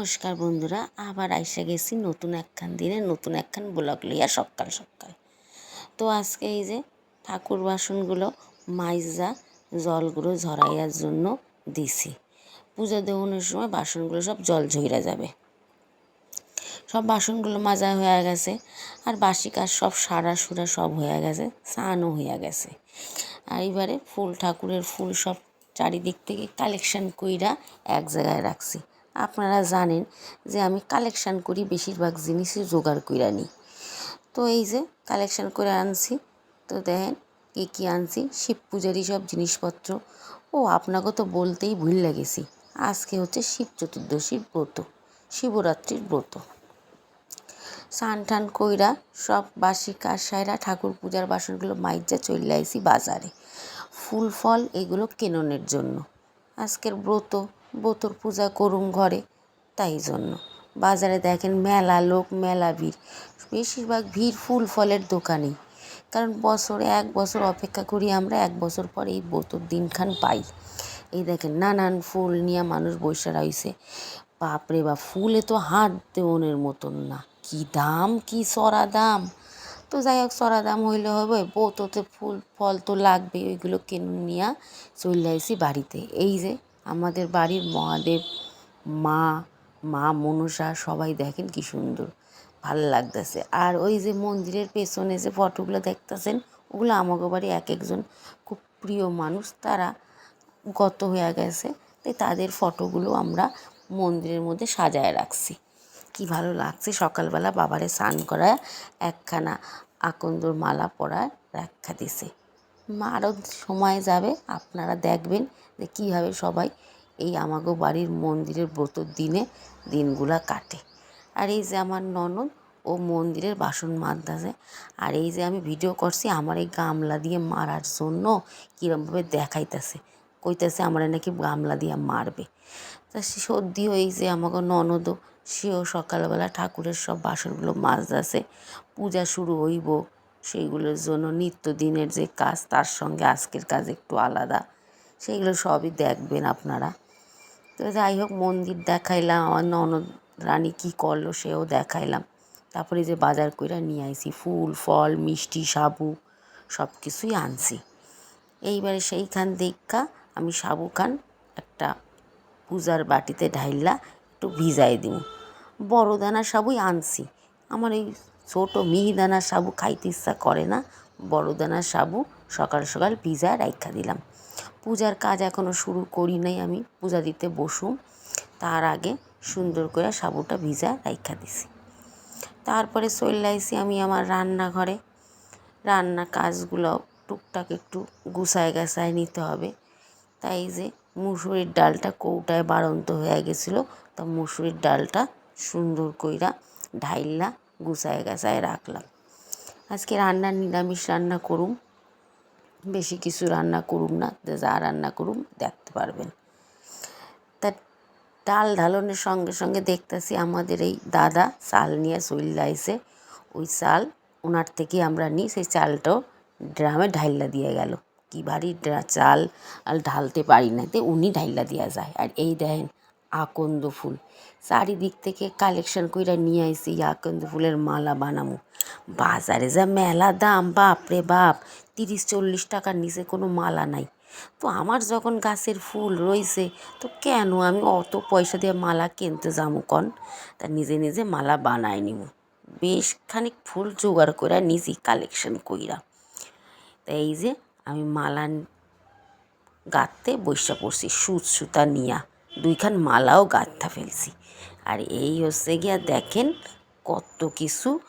নমস্কার বন্ধুরা, আবার আইসা গেছি নতুন একখান দিনে, নতুন একখান ব্লগ লইয়া সকাল সকাল। তো আজকে এই যে ঠাকুর বাসনগুলো মাইজা জলগুলো ঝরাইয়ার জন্য দিছি। পূজা দেওয়ানোর সময় বাসনগুলো সব জল ঝইরা যাবে। সব বাসনগুলো মাজা হয়ে গেছে, আর বাসি কাজ সব সারা সুরা সব হয়ে গেছে, স্নানও হয়ে গেছে। আর এবারে ফুল, ঠাকুরের ফুল সব চারিদিক থেকে কালেকশন কইরা এক জায়গায় রাখছি। আপনারা জানেন যে আমি কালেকশান করি, বেশিরভাগ জিনিসই জোগাড় কইরা নিই। তো এই যে কালেকশান করে আনছি, তো দেখেন কী কী আনছি, শিব পূজারই সব জিনিসপত্র। ও, আপনাকে তো বলতেই ভুল লাগেছি। আজকে হচ্ছে শিব চতুর্দশীর ব্রত, শিবরাত্রির ব্রত। স্নান টান কইরা সব বাসি কাজ সাইরা ঠাকুর পূজার বাসনগুলো মাইজা চলে আইসি বাজারে। ফুল ফল এগুলো কেননের জন্য। আজকের ব্রত ব্রতর পূজা করুম ঘরে। তাই জন্য। বাজারে দেখেন মেলা লোক, মেলা ভিড়। বেশিরভাগ ভিড় ফুল ফলের দোকানেই। কারণ বছরে এক বছর অপেক্ষা করি আমরা, এক বছর পরে এই ব্রতর দিনখান পাই। এই দেখেন নানান ফুল নিয়ে মানুষ বৈশা রয়েছে। বাপরে বা ফুলে তো হাত দেওয়ানের মতন না। কি দাম, কি সরা দাম। তো যাই হোক, সরা দাম হইলে হবে। বউতোতে ফুল, ফল তো লাগবে ওইগুলো কিনে নিয়ে চলে আসি বাড়িতে। এই যে আমাদের বাড়ির মহাদেব, মা মা মনসা সবাই দেখেন কি সুন্দর, ভালো লাগতেছে। আর ওই যে মন্দিরের পেছনে যে ফটোগুলো দেখতেছেন, ওগুলো আমাকে বাড়ি এক একজন খুব প্রিয় মানুষ, তারা গত হয়ে গেছে, তাই তাদের ফটোগুলো আমরা মন্দিরের মধ্যে সাজায় রাখছি। কি ভালো লাগছে সকালবেলা বাবারে স্নান করায়, একখানা আকন্দর মালা পরায় রাখা দিছে। আরও সময় যাবে, আপনারা দেখবেন যে কীভাবে সবাই এই আমাগো বাড়ির মন্দিরের ব্রতর দিনে দিনগুলা কাটে। আর এই যে আমার ননদ, ও মন্দিরের বাসন মাজতেছে। আর এই যে আমি ভিডিও করছি, আমার এই গামলা দিয়ে মারার জন্য কীরমভাবে দেখাইতেছে। কইতেছে আমার নাকি গামলা দিয়ে মারবে। তা সে সর্দি যে আমাকে ননদও সেও সকালবেলা ঠাকুরের সব বাসনগুলো মাজতেছে, পূজা শুরু হইব সেইগুলোর জন্য নিত্যদিনের যে কাজ, তার সঙ্গে আজকের কাজ একটু আলাদা। সেইগুলো সবই দেখবেন আপনারা। তো যাই হোক, মন্দির দেখাইলাম, আমার ননদ রানী কী করল সেও দেখাইলাম। তারপরে যে বাজার কইরা নিয়ে আইছি, ফুল, ফল, মিষ্টি, সাবু সব কিছুই আনছি। এইবারে সেইখান দেখা আমি সাবু খান একটা পূজার বাটিতে ঢাইলা একটু ভিজাই দিব বড় দানা সাবুই আনছি। আমার এই ছোটো মিহিদানা সাবু খাইতে ইচ্ছা করে না। বড় দানা সাবু সকাল সকাল ভিজায় রাইখা দিলাম। পূজার কাজ এখনও শুরু করি নাই আমি, পূজা দিতে বসুম। তার আগে সুন্দর করে সাবুটা ভিজা রাইখা দিছি। তারপরে চলে আইসি আমি আমার রান্নাঘরে। রান্না কাজগুলো টুকটাক একটু গুছায় গাছায় নিতে হবে। তাই যে মুসুরির ডালটা কৌটায় বাড়ন্ত হয়ে গেছিল, তা মুসুরির ডালটা সুন্দর কইরা ঢাইলা গুছায় গাছায় রাখলাম। আজকে রান্না, নিরামিষ রান্না করুম। বেশি কিছু রান্না করুম না যা রান্না করুম, দেখতে পারবেন। তা ডাল ঢালনের সঙ্গে সঙ্গে দেখতেছি আমাদের এই দাদা চাল নিয়ে চলে আইসে ওই চাল ওনার থেকে আমরা নিই, সেই চালটাও ড্রামে ঢাইলা দিয়ে গেল। কি ভারী চাল, আর ঢালতে পারি না, তো উনি ঢাইলা দেওয়া যায়। আর এই দেখেন, আকন্দ ফুল। চারিদিক থেকে কালেকশন কইরা নিয়ে আইসি আকন্দ ফুলের মালা বানামু। বাজারে যা মেলা দাম, বাপ রে বাপ, তিরিশ চল্লিশ টাকার নিচে কোনো মালা নাই। তো আমার যখন গাছের ফুল রয়েছে তো কেন আমি অত পয়সা দিয়ে মালা কিনতে যাব কন? তা নিজে নিজে মালা বানায় নিব বেশ খানিক ফুল জোগাড় করে নিজেই কালেকশন কইরা। তা এই যে আমি মালা গাঁথতে বৈশা পড়ছি সুচ সুতা নিয়া। দুইখান মালাও গাঁথা ফেলছি। আর এই হচ্ছে গিয়া দেখেন কত কিছু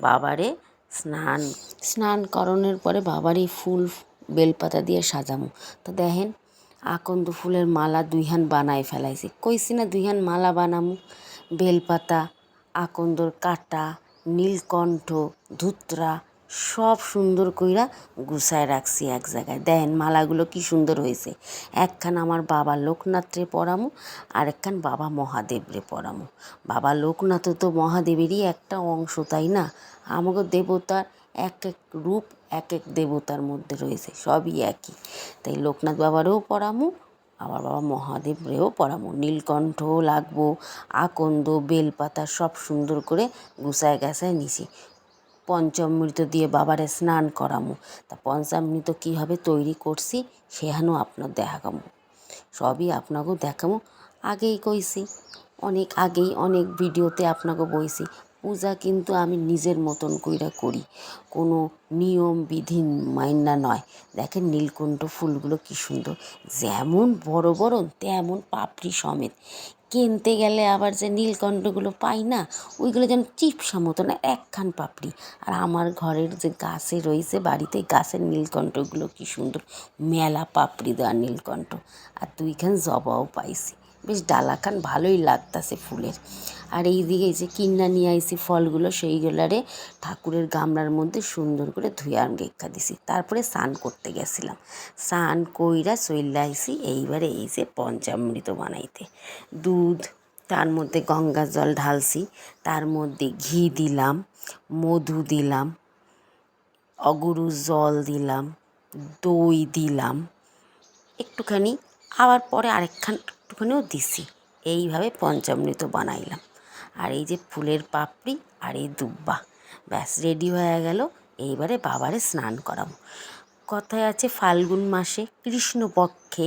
বাবারে স্নান স্নান করণের পরে বাবারই ফুল বেলপাতা দিয়ে সাজামো। তো দেখেন আকন্দ ফুলের মালা দুইহান বানায় ফেলাইছি। কইছি না দুইহান মালা বানামু? বেলপাতা, আকন্দর কাটা, নীলকণ্ঠ, ধুতরা সব সুন্দর কইরা গুছায় রাখছি এক জায়গায়। দেখেন মালাগুলো কি সুন্দর হয়েছে। একখান আমার বাবা লোকনাথরে পরামু আর একখান বাবা মহাদেবরে পরামু। বাবা লোকনাথ তো মহাদেবেরই একটা অংশ, তাই না? আমাকে দেবতার এক এক রূপ, এক এক দেবতার মধ্যে রয়েছে, সবই একই। তাই লোকনাথ বাবারও পরামু আবার বাবা মহাদেব রেও পড়াবো নীলকণ্ঠ লাগবো, আকন্দ, বেলপাতা সব সুন্দর করে গুছায় গাছায় নিছি। পঞ্চামৃত দিয়ে বাবারে স্নান করামু। তা পঞ্চামৃত কীভাবে তৈরি করছি সেহানও আপনার দেখাকামু সবই আপনাকেও দেখামু। আগেই কইছি, অনেক আগেই অনেক ভিডিওতে আপনাকে বইছি, পূজা কিন্তু আমি নিজের মতন কইরা করি। কোনো নিয়ম বিধি মাইনা নয়। দেখেন নীলকণ্ঠ ফুলগুলো কি সুন্দর। যেমন বড় বড়, তেমন পাপড়ি সমেত। কিনতে গেলে আবার যে নীলকণ্ঠগুলো পাই না, ওইগুলো যেন চিপসা না একখান পাপড়ি। আর আমার ঘরের যে গাছে রয়েছে বাড়িতে, গাছের নীলকণ্ঠগুলো কি সুন্দর, মেলা পাপড়ি দেওয়া নীলকণ্ঠ আর দুইখান জবাও পাইছি। বেশ ডালাখান ভালোই লাগতাছে ফুলের। আর এই দিকে যে কিন্না নিয়ে আইছি ফলগুলো সেইগুলারে ঠাকুরের গামলার মধ্যে সুন্দর করে ধুয়ে আমি রেখা দিছি। তারপরে স্নান করতে গেছিলাম। স্নান কইরা চইল্লা আইছি, এইবারে এই যে পঞ্চামৃত বানাইতে। দুধ, তার মধ্যে গঙ্গা জল ঢালছি, তার মধ্যে ঘি দিলাম, মধু দিলাম, অগুরু জল দিলাম, দই দিলাম, একটুখানি, আবার পরে আরেকখান একটুখানিও দিছি। এইভাবে পঞ্চামৃত বানাইলাম। আর এই যে ফুলের পাপড়ি আর এই দুব্বা, ব্যাস রেডি হয়ে গেল। এইবারে বাবারে স্নান করাবো। কথায় আছে ফাল্গুন মাসে কৃষ্ণপক্ষে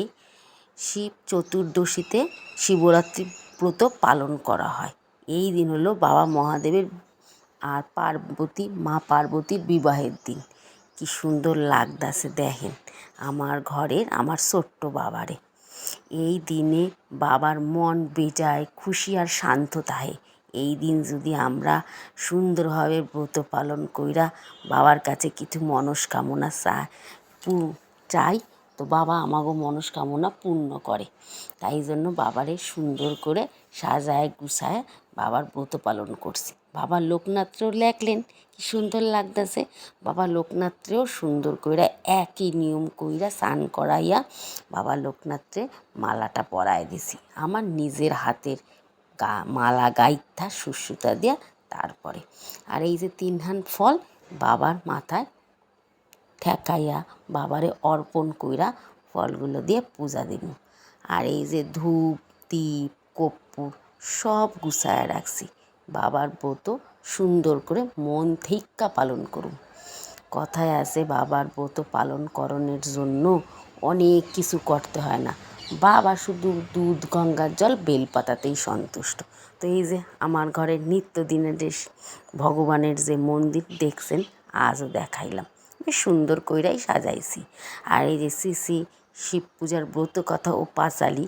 শিব চতুর্দশীতে শিবরাত্রি ব্রত পালন করা হয়। এই দিন হলো বাবা মহাদেবের আর পার্বতী, মা পার্বতীর বিবাহের দিন। কি সুন্দর লাগদাসে দেখেন। আমার ঘরের, আমার ছোট্ট বাবারে। এই দিনে বাবার মন বেজায়, খুশি আর শান্ত থাকে এই দিন যদি আমরা সুন্দরভাবে ব্রত পালন কইরা বাবার কাছে কিছু মনস্কামনা চাই, তো বাবা আমাগো মনস্কামনা পূর্ণ করে। তাই জন্য বাবারে সুন্দর করে সাজায়, গুছায় বাবার ব্রত পালন করছি। বাবা লোকনাথরেও লেখলেন, কি সুন্দর লাগতেছে। বাবা লোকনাথরেও সুন্দর কইরা একই নিয়ম কইরা স্নান করাইয়া বাবা লোকনাথরে মালাটা পরায় দিছি। আমার নিজের হাতের গা, মালা, গাইথা সুসুতা দিয়া তারপরে। আর এই যে তিনহান ফল বাবার মাথায় ঠেকাইয়া বাবারে অর্পণ কইরা ফলগুলো দিয়ে পূজা দিব। আর এই যে ধূপ দীপ কর্পূর সব গুছায় রাখছি। বাবার ব্রত সুন্দর করে মন থেইক্কা পালন করুন। কথায় আছে, বাবার ব্রত পালন করণের জন্য অনেক কিছু করতে হয় না। বাবা শুধু দুধ গঙ্গার জল, বেলপাতাতেই সন্তুষ্ট। তো এই যে আমার ঘরের নিত্যদিনের যে ভগবানের যে মন্দির দেখছেন, আজও দেখাইলাম। বেশ সুন্দর কইরাই সাজাইছি। আর এই যে শ্রী শিব পূজার ব্রত কথা ও পাঁচালি,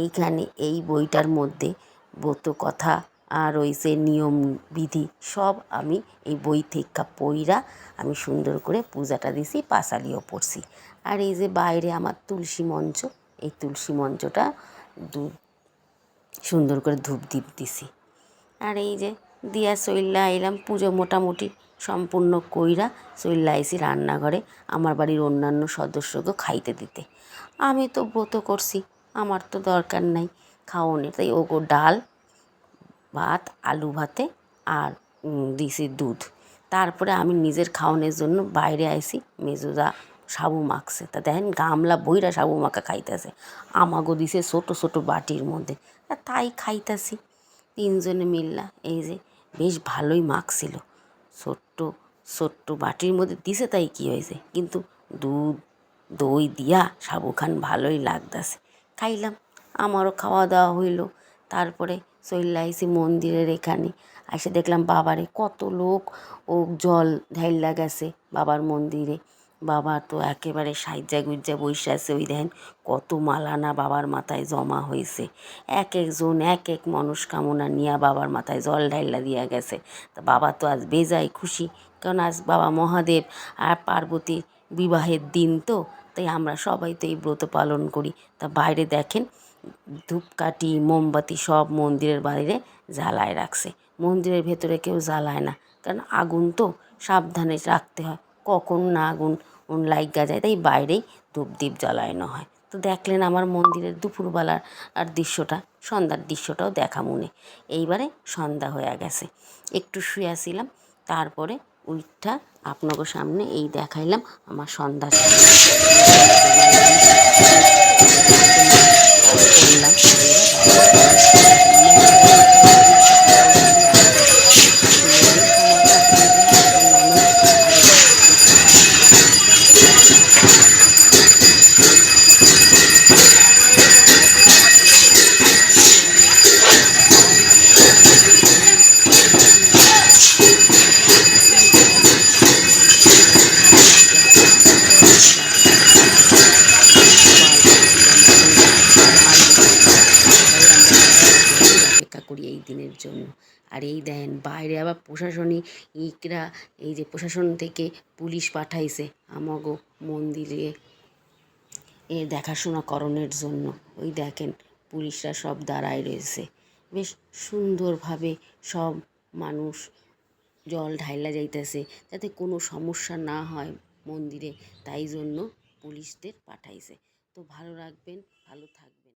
এইখানে এই বইটার মধ্যে ব্রত কথা আর রয়েছে নিয়ম বিধি সব আমি এই বই থেকে পইরা আমি সুন্দর করে পূজাটা দিছি, পাঁচালিও পড়ছি। আর এই যে বাইরে আমার তুলসী মঞ্চ, এই তুলসী মঞ্চটা দু সুন্দর করে ধূপ দীপ দিছি। আর এই যে দিয়া চইল্লা এলাম, পুজো মোটামুটি সম্পূর্ণ কইরা চইল্লা আইসি রান্নাঘরে আমার বাড়ির অন্যান্য সদস্যকে খাইতে দিতে। আমি তো ব্রত করছি, আমার তো দরকার নাই, খাওয়ানোর। তাই ওগো ডাল ভাত, আলু ভাতে আর দিছি দুধ। তারপরে আমি নিজের খাওয়ানোর জন্য বাইরে আইসি, মেজুদা সাবু মাখছে। তা দেখেন গামলা বইরা সাবু মাখা খাইতেছে। আমাগো দিছে ছোটো ছোটো বাটির মধ্যে। তাই খাইতাছি। তিনজনে মিল্লা এই যে বেশ ভালোই মাখছিল। ছোট্ট ছোট্ট বাটির মধ্যে দিছে তাই কি হয়েছে? কিন্তু দুধ, দই দিয়া সাবু খান ভালোই লাগতাছে। খাইলাম, আমারও খাওয়া দাওয়া হইল। তারপরে চইল্লা আইসি মন্দিরের এখানে। এসে দেখলাম বাবারে, কত লোক ও জল ঢাইল্লা গেছে বাবার মন্দিরে। বাবা তো একেবারে সাইজা গুজ্জা বসে আছে, ওই দেখেন কত মালানা বাবার মাথায় জমা হয়েছে এক একজন, এক এক মনস্কামনা নিয়ে বাবার মাথায় জল ঢাইলা দিয়া গেছে। তা বাবা তো আজ বেজায় খুশি, কারণ আজ বাবা মহাদেব আর পার্বতীর বিবাহের দিন তো, তাই আমরা সবাই তো এই ব্রত পালন করি। তা বাইরে দেখেন ধূপকাঠি, মোমবাতি সব মন্দিরের বাইরে জ্বালায় রাখছে। মন্দিরের ভেতরে কেউ জ্বালায় না। কারণ আগুন তো সাবধানে রাখতে হয়। কখন না আগুন লাইগা যায়, তাই বাইরেই ধূপ দ্বীপ জ্বালানো হয়। তো দেখলেন আমার মন্দিরের দুপুরবেলার আর দৃশ্যটা, সন্ধ্যার দৃশ্যটাও দেখা মনে। এইবারে সন্ধ্যা হয়ে গেছে। একটু শুয়েছিলাম, তারপরে উইঠা আপনাকে সামনে এই দেখাইলাম আমার সন্ধ্যা। বাইরে আবার প্রশাসনিক ইকরা, এই যে প্রশাসন থেকে পুলিশ পাঠাইছে আমাগো মন্দিরে এ দেখাশোনা করণের জন্য। ওই দেখেন পুলিশরা সব দাঁড়ায় রয়েছে। বেশ সুন্দরভাবে সব মানুষ জল ঢাইলা যাইতেছে যাতে কোনো সমস্যা না হয় মন্দিরে। তাই জন্য পুলিশদের পাঠাইছে। তো ভালো রাখবেন, ভালো থাকবেন।